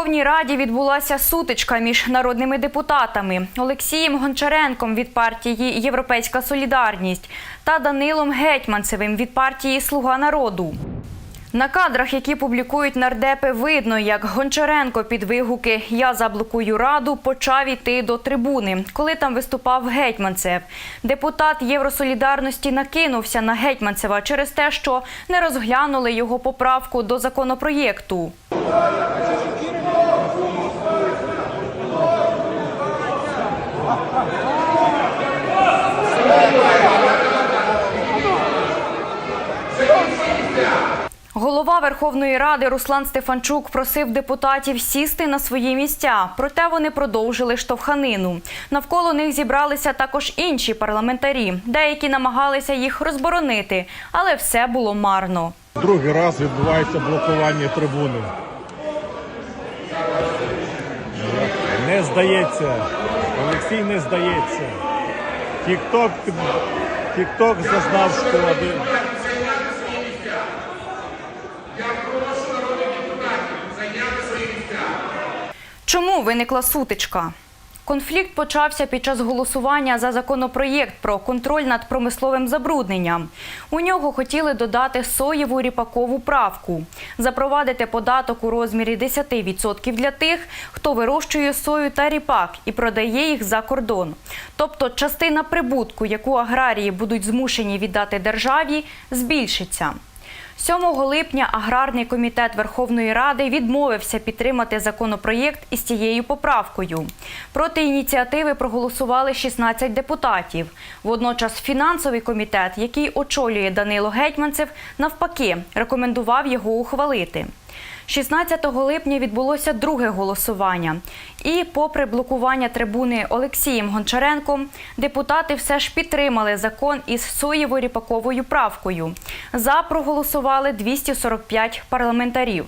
Верховній Раді відбулася сутичка між народними депутатами Олексієм Гончаренком від партії Європейська Солідарність та Данилом Гетьманцевим від партії Слуга народу. На кадрах, які публікують нардепи, видно, як Гончаренко під вигуки Я заблокую раду почав іти до трибуни, коли там виступав Гетьманцев. Депутат Євросолідарності накинувся на Гетьманцева через те, що не розглянули його поправку до законопроєкту. Голова Верховної Ради Руслан Стефанчук просив депутатів сісти на свої місця, проте вони продовжили штовханину. Навколо них зібралися також інші парламентарі. Деякі намагалися їх розборонити, але все було марно. Другий раз відбувається блокування трибуни. Не здається. Олексій не здається. Тік-ток, тік-ток зазнав шкоди. Чому виникла сутичка? Конфлікт почався під час голосування за законопроєкт про контроль над промисловим забрудненням. У нього хотіли додати соєву ріпакову правку, запровадити податок у розмірі 10% для тих, хто вирощує сою та ріпак і продає їх за кордон. Тобто частина прибутку, яку аграрії будуть змушені віддати державі, збільшиться. 7 липня аграрний комітет Верховної Ради відмовився підтримати законопроєкт із цією поправкою. Проти ініціативи проголосували 16 депутатів. Водночас фінансовий комітет, який очолює Данило Гетьманцев, навпаки рекомендував його ухвалити. 16 липня відбулося друге голосування. І, попри блокування трибуни Олексієм Гончаренком, депутати все ж підтримали закон із соєво-ріпаковою правкою. За проголосували 245 парламентарів.